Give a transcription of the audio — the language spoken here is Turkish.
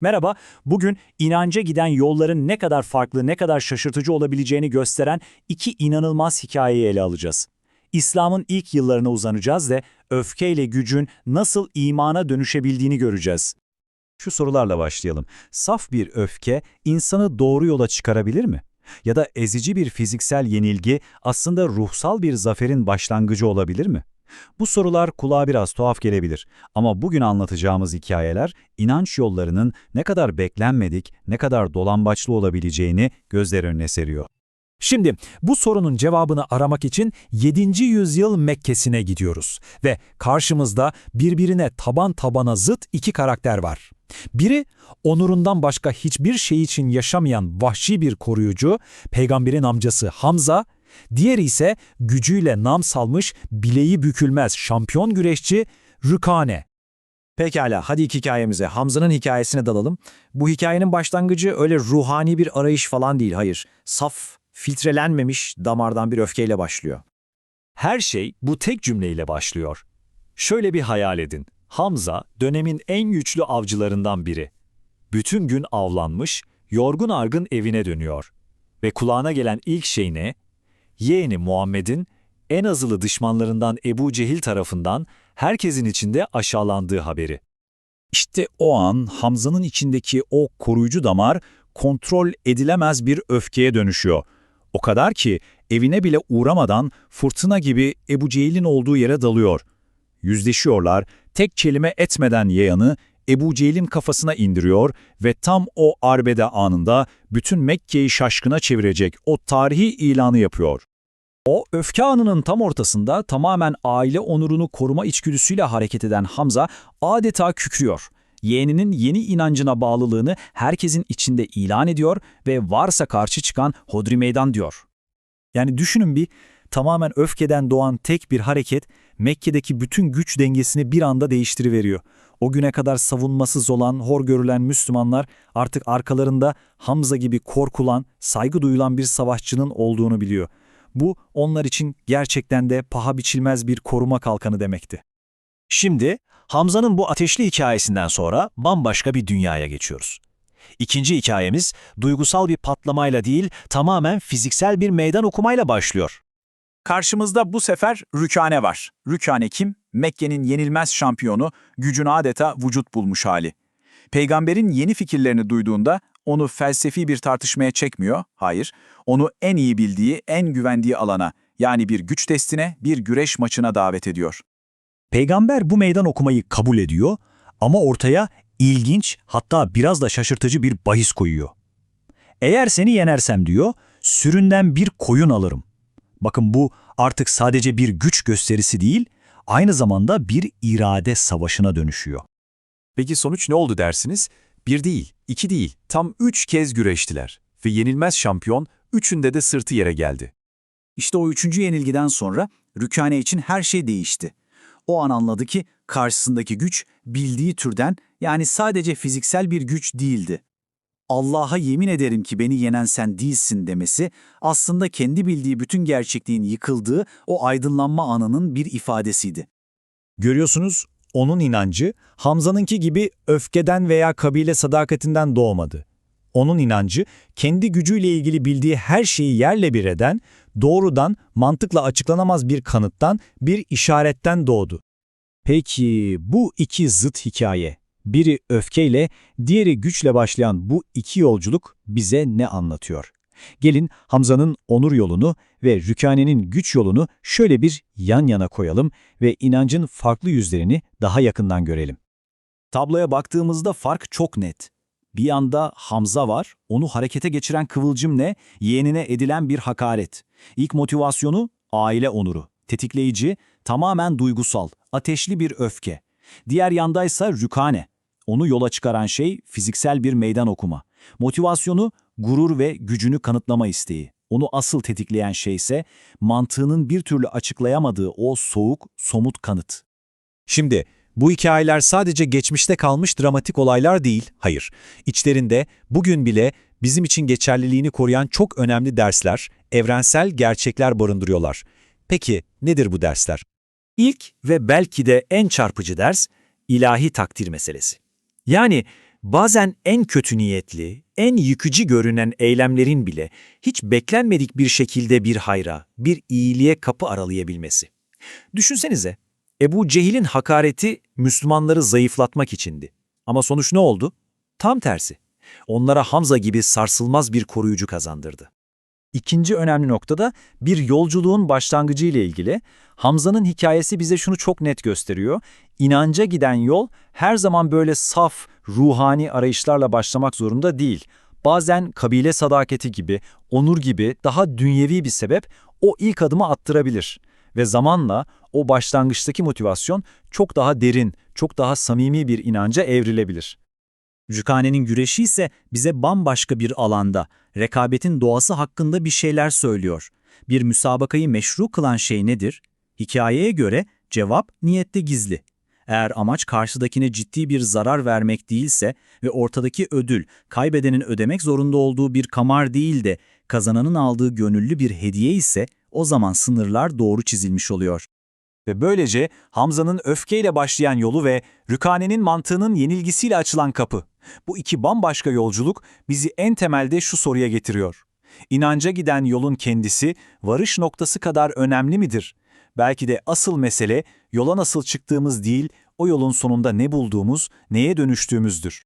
Merhaba, bugün inanca giden yolların ne kadar farklı, ne kadar şaşırtıcı olabileceğini gösteren iki inanılmaz hikayeyi ele alacağız. İslam'ın ilk yıllarına uzanacağız ve öfkeyle gücün nasıl imana dönüşebildiğini göreceğiz. Şu sorularla başlayalım. Saf bir öfke insanı doğru yola çıkarabilir mi? Ya da ezici bir fiziksel yenilgi aslında ruhsal bir zaferin başlangıcı olabilir mi? Bu sorular kulağa biraz tuhaf gelebilir ama bugün anlatacağımız hikayeler inanç yollarının ne kadar beklenmedik, ne kadar dolambaçlı olabileceğini gözler önüne seriyor. Şimdi bu sorunun cevabını aramak için 7. yüzyıl Mekke'sine gidiyoruz ve karşımızda birbirine taban tabana zıt iki karakter var. Biri onurundan başka hiçbir şey için yaşamayan vahşi bir koruyucu, peygamberin amcası Hamza, diğeri ise gücüyle nam salmış, bileği bükülmez şampiyon güreşçi Rükane. Pekala, hadi ilk hikayemize, Hamza'nın hikayesine dalalım. Bu hikayenin başlangıcı öyle ruhani bir arayış falan değil, hayır. Saf, filtrelenmemiş damardan bir öfkeyle başlıyor. Her şey bu tek cümleyle başlıyor. Şöyle bir hayal edin. Hamza dönemin en güçlü avcılarından biri. Bütün gün avlanmış, yorgun argın evine dönüyor. Ve kulağına gelen ilk şey ne? Yeğeni Muhammed'in en azılı düşmanlarından Ebu Cehil tarafından herkesin içinde aşağılandığı haberi. İşte o an Hamza'nın içindeki o koruyucu damar kontrol edilemez bir öfkeye dönüşüyor. O kadar ki evine bile uğramadan fırtına gibi Ebu Cehil'in olduğu yere dalıyor. Yüzleşiyorlar, tek kelime etmeden yayanı Ebu Cehil'in kafasına indiriyor ve tam o arbede anında bütün Mekke'yi şaşkına çevirecek o tarihi ilanı yapıyor. O öfke anının tam ortasında tamamen aile onurunu koruma içgüdüsüyle hareket eden Hamza adeta kükrüyor. Yeğeninin yeni inancına bağlılığını herkesin içinde ilan ediyor ve varsa karşı çıkan hodri meydan diyor. Yani düşünün bir, tamamen öfkeden doğan tek bir hareket Mekke'deki bütün güç dengesini bir anda değiştiriveriyor. O güne kadar savunmasız olan, hor görülen Müslümanlar artık arkalarında Hamza gibi korkulan, saygı duyulan bir savaşçının olduğunu biliyor. Bu onlar için gerçekten de paha biçilmez bir koruma kalkanı demekti. Şimdi Hamza'nın bu ateşli hikayesinden sonra bambaşka bir dünyaya geçiyoruz. İkinci hikayemiz duygusal bir patlamayla değil tamamen fiziksel bir meydan okumayla başlıyor. Karşımızda bu sefer Rükane var. Rükane kim? Mekke'nin yenilmez şampiyonu, gücün adeta vücut bulmuş hali. Peygamberin yeni fikirlerini duyduğunda onu felsefi bir tartışmaya çekmiyor, hayır. Onu en iyi bildiği, en güvendiği alana, yani bir güç testine, bir güreş maçına davet ediyor. Peygamber bu meydan okumayı kabul ediyor ama ortaya ilginç hatta biraz da şaşırtıcı bir bahis koyuyor. Eğer seni yenersem diyor, süründen bir koyun alırım. Bakın bu artık sadece bir güç gösterisi değil, aynı zamanda bir irade savaşına dönüşüyor. Peki sonuç ne oldu dersiniz? Bir değil, iki değil, tam üç kez güreştiler. Ve yenilmez şampiyon, üçünde de sırtı yere geldi. İşte o üçüncü yenilgiden sonra Rükane için her şey değişti. O an anladı ki karşısındaki güç bildiği türden yani sadece fiziksel bir güç değildi. Allah'a yemin ederim ki beni yenen sen değilsin demesi aslında kendi bildiği bütün gerçekliğin yıkıldığı o aydınlanma anının bir ifadesiydi. Görüyorsunuz, onun inancı Hamza'nınki gibi öfkeden veya kabile sadakatinden doğmadı. Onun inancı kendi gücüyle ilgili bildiği her şeyi yerle bir eden, doğrudan, mantıkla açıklanamaz bir kanıttan, bir işaretten doğdu. Peki bu iki zıt hikaye, biri öfkeyle, diğeri güçle başlayan bu iki yolculuk bize ne anlatıyor? Gelin Hamza'nın onur yolunu ve Rükane'nin güç yolunu şöyle bir yan yana koyalım ve inancın farklı yüzlerini daha yakından görelim. Tabloya baktığımızda fark çok net. Bir yanda Hamza var, onu harekete geçiren kıvılcım ne? Yeğenine edilen bir hakaret. İlk motivasyonu aile onuru. Tetikleyici, tamamen duygusal, ateşli bir öfke. Diğer yandaysa Rükane. Onu yola çıkaran şey fiziksel bir meydan okuma. Motivasyonu gurur ve gücünü kanıtlama isteği. Onu asıl tetikleyen şey ise mantığının bir türlü açıklayamadığı o soğuk, somut kanıt. Şimdi bu hikayeler sadece geçmişte kalmış dramatik olaylar değil, hayır. İçlerinde bugün bile bizim için geçerliliğini koruyan çok önemli dersler, evrensel gerçekler barındırıyorlar. Peki nedir bu dersler? İlk ve belki de en çarpıcı ders ilahi takdir meselesi. Yani Bazen en kötü niyetli, en yıkıcı görünen eylemlerin bile hiç beklenmedik bir şekilde bir hayra, bir iyiliğe kapı aralayabilmesi. Düşünsenize, Ebu Cehil'in hakareti Müslümanları zayıflatmak içindi. Ama sonuç ne oldu? Tam tersi. Onlara Hamza gibi sarsılmaz bir koruyucu kazandırdı. İkinci önemli noktada bir yolculuğun başlangıcı ile ilgili Hamza'nın hikayesi bize şunu çok net gösteriyor. İnanca giden yol her zaman böyle saf, ruhani arayışlarla başlamak zorunda değil. Bazen kabile sadakati gibi, onur gibi daha dünyevi bir sebep o ilk adımı attırabilir. Ve zamanla o başlangıçtaki motivasyon çok daha derin, çok daha samimi bir inanca evrilebilir. Rükane'nin güreşi ise bize bambaşka bir alanda, rekabetin doğası hakkında bir şeyler söylüyor. Bir müsabakayı meşru kılan şey nedir? Hikayeye göre cevap niyette gizli. Eğer amaç karşıdakine ciddi bir zarar vermek değilse ve ortadaki ödül kaybedenin ödemek zorunda olduğu bir kamar değil de kazananın aldığı gönüllü bir hediye ise o zaman sınırlar doğru çizilmiş oluyor. Ve böylece Hamza'nın öfkeyle başlayan yolu ve Rükane'nin mantığının yenilgisiyle açılan kapı. Bu iki bambaşka yolculuk bizi en temelde şu soruya getiriyor. İnanca giden yolun kendisi varış noktası kadar önemli midir? Belki de asıl mesele yola nasıl çıktığımız değil, o yolun sonunda ne bulduğumuz, neye dönüştüğümüzdür.